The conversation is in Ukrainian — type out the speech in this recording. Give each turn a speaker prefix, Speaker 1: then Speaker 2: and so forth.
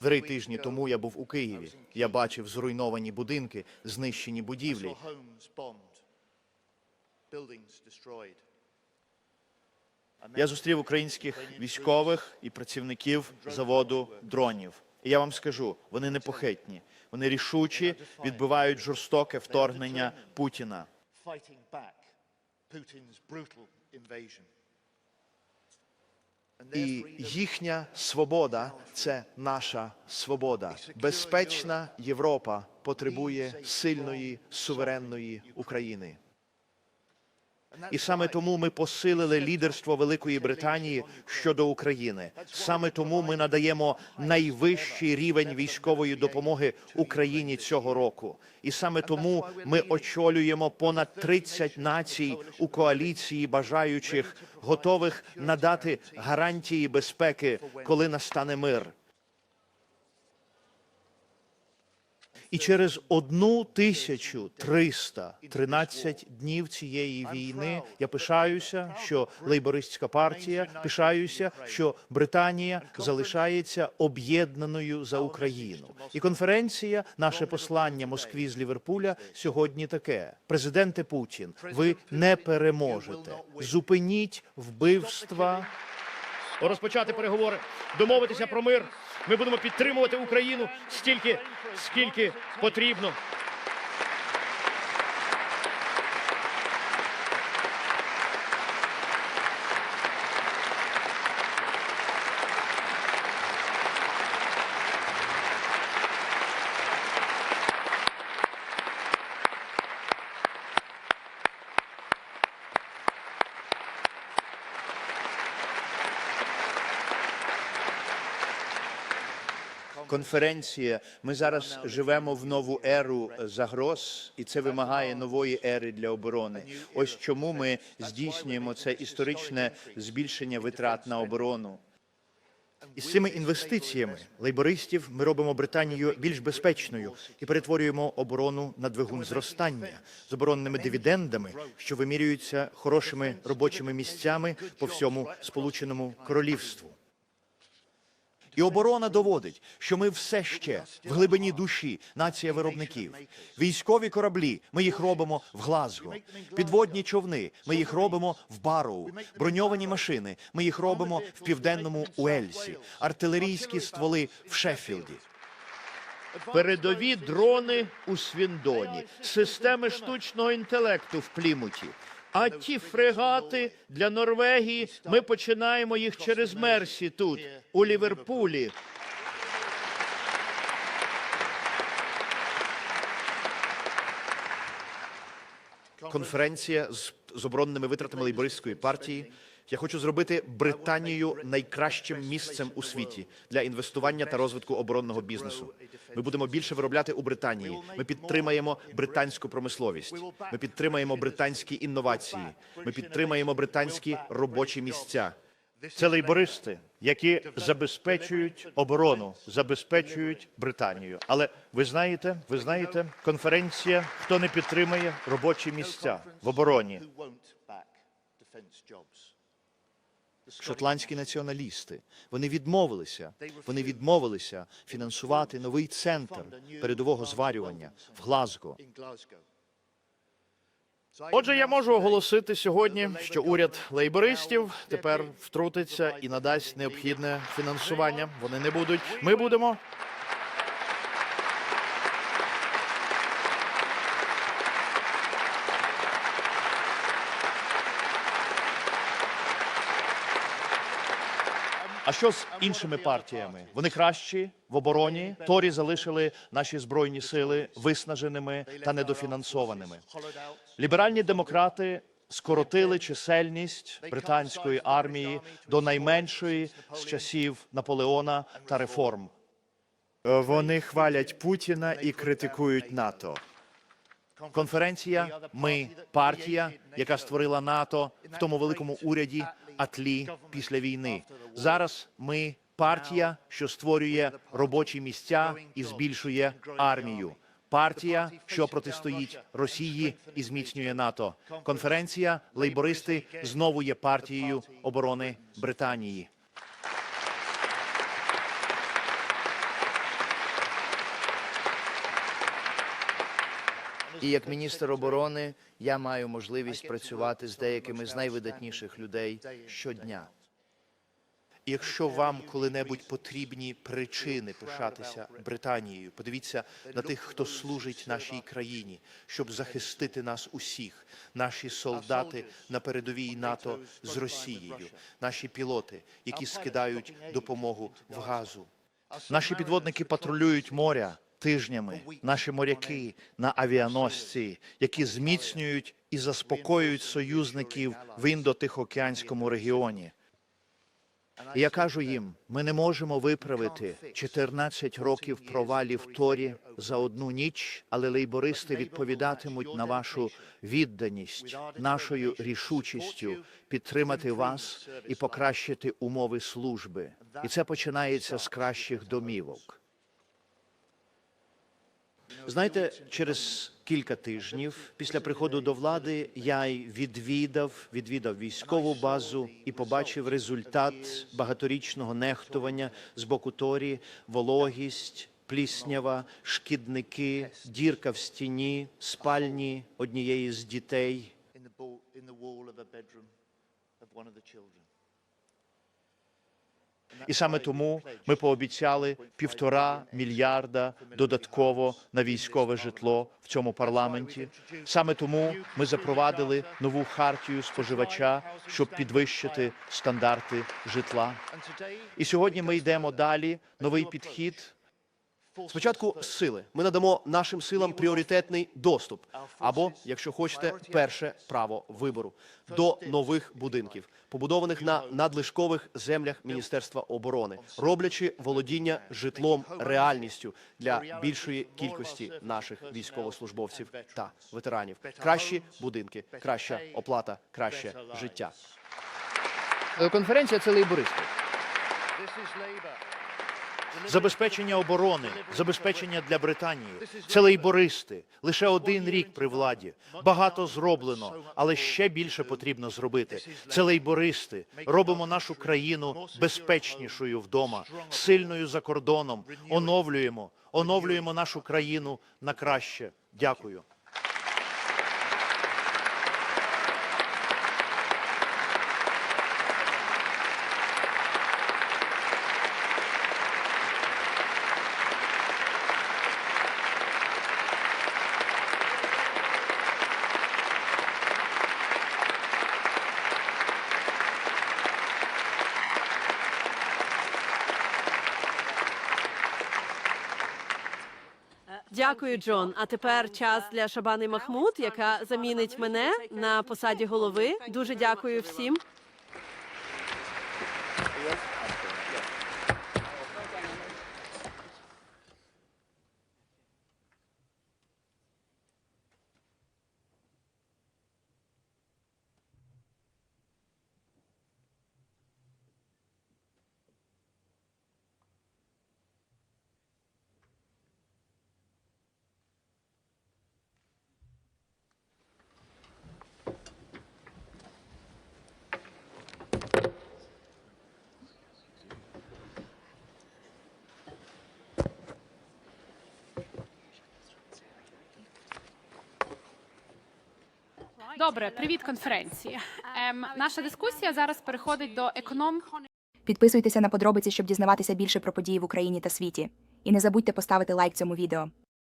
Speaker 1: Три тижні тому я був у Києві. Я бачив зруйновані будинки, знищені будівлі. Я зустрів українських військових і працівників заводу дронів. І я вам скажу, вони непохитні, вони рішучі, відбивають жорстоке вторгнення Путіна. І їхня свобода це наша свобода. Безпечна Європа потребує сильної суверенної України. І саме тому ми посилили лідерство Великої Британії щодо України. Саме тому ми надаємо найвищий рівень військової допомоги Україні цього року. І саме тому ми очолюємо понад 30 націй у коаліції бажаючих, готових надати гарантії безпеки, коли настане мир. І через одну тисячу триста тринадцять днів цієї війни я пишаюся, що лейбористська партія пишаюся, що Британія залишається об'єднаною за Україну. І конференція, наше послання Москві з Ліверпуля сьогодні таке: президенте Путін, ви не переможете. Зупиніть вбивства.
Speaker 2: Розпочати переговори, домовитися про мир. Ми будемо підтримувати Україну стільки, скільки потрібно.
Speaker 1: Конференція. Ми зараз живемо в нову еру загроз, і це вимагає нової ери для оборони. Ось чому ми здійснюємо це історичне збільшення витрат на оборону. І з цими інвестиціями лейбористів ми робимо Британію більш безпечною і перетворюємо оборону на двигун зростання з оборонними дивідендами, що вимірюються хорошими робочими місцями по всьому Сполученому Королівству. І оборона доводить, що ми все ще в глибині душі нація виробників. Військові кораблі ми їх робимо в Глазго. Підводні човни ми їх робимо в Бароу. Броньовані машини ми їх робимо в південному Уельсі. Артилерійські стволи в Шеффілді.
Speaker 2: Передові дрони у Свіндоні, системи штучного інтелекту в Плімуті. А ті фрегати для Норвегії ми починаємо їх через Мерсі тут, у Ліверпулі.
Speaker 1: Конференція з, оборонними витратами лейбористської партії. Я хочу зробити Британію найкращим місцем у світі для інвестування та розвитку оборонного бізнесу. Ми будемо більше виробляти у Британії. Ми підтримаємо британську промисловість. Ми підтримаємо британські інновації. Ми підтримаємо британські робочі місця. Це лейбористи, які забезпечують оборону, забезпечують Британію. Але ви знаєте, ви знаєте, конференція, хто не підтримує робочі місця в обороні. Шотландські націоналісти вони відмовилися. Вони відмовилися фінансувати новий центр передового зварювання в Глазго.
Speaker 2: Отже, я можу оголосити сьогодні, що уряд лейбористів тепер втрутиться і надасть необхідне фінансування. Вони не будуть. Ми будемо.
Speaker 1: А що з іншими партіями? Вони кращі в обороні. Торі залишили наші збройні сили виснаженими та недофінансованими. Ліберальні демократи скоротили чисельність британської армії до найменшої з часів Наполеона та реформ. Вони хвалять Путіна і критикують НАТО. Конференція Ми партія, яка створила НАТО в тому великому уряді Атлі після війни. Зараз ми партія, що створює робочі місця і збільшує армію. Партія, що протистоїть Росії і зміцнює НАТО. Конференція лейбористи знову є партією оборони Британії.
Speaker 2: І як міністр оборони я маю можливість працювати з деякими з найвидатніших людей щодня.
Speaker 1: Якщо вам коли-небудь потрібні причини пишатися Британією, подивіться на тих, хто служить нашій країні, щоб захистити нас усіх. Наші солдати на передовій НАТО з Росією, наші пілоти, які скидають допомогу в газу. Наші підводники патрулюють моря тижнями. Наші моряки на авіаносці, які зміцнюють і заспокоюють союзників в індотихоокеанському регіоні. І я кажу їм: ми не можемо виправити 14 років провалів Торі за одну ніч, але лейбористи відповідатимуть на вашу відданість, нашою рішучістю підтримати вас і покращити умови служби. І це починається з кращих домівок. Знаєте, через кілька тижнів після приходу до влади я відвідав, відвідав військову базу і побачив результат багаторічного нехтування з боку Торі, вологість, пліснява, шкідники, дірка в стіні, спальні однієї з дітей. І саме тому ми пообіцяли півтора мільярда додатково на військове житло в цьому парламенті. Саме тому ми запровадили нову хартію споживача, щоб підвищити стандарти житла. І сьогодні ми йдемо далі. Новий підхід.
Speaker 3: Спочатку сили. Ми надамо нашим силам пріоритетний доступ, або, якщо хочете, перше право вибору до нових будинків, побудованих на надлишкових землях Міністерства оборони, роблячи володіння житлом реальністю для більшої кількості наших військовослужбовців та ветеранів. Кращі будинки, краща оплата, краще життя.
Speaker 2: Конференція це лейбористи.
Speaker 1: Забезпечення оборони, забезпечення для Британії. Це лейбористи. Лише один рік при владі. Багато зроблено, але ще більше потрібно зробити. Це лейбористи. Робимо нашу країну безпечнішою вдома, сильною за кордоном. Оновлюємо, оновлюємо нашу країну на краще. Дякую.
Speaker 4: Дякую, Джон. А тепер час для Шабани Махмуд, яка замінить мене на посаді голови. Дуже дякую всім.
Speaker 5: Добре, привіт, конференції. Ем, наша дискусія зараз переходить до економ.
Speaker 6: Підписуйтеся на подробиці, щоб дізнаватися більше про події в Україні та світі. І не забудьте поставити лайк цьому відео.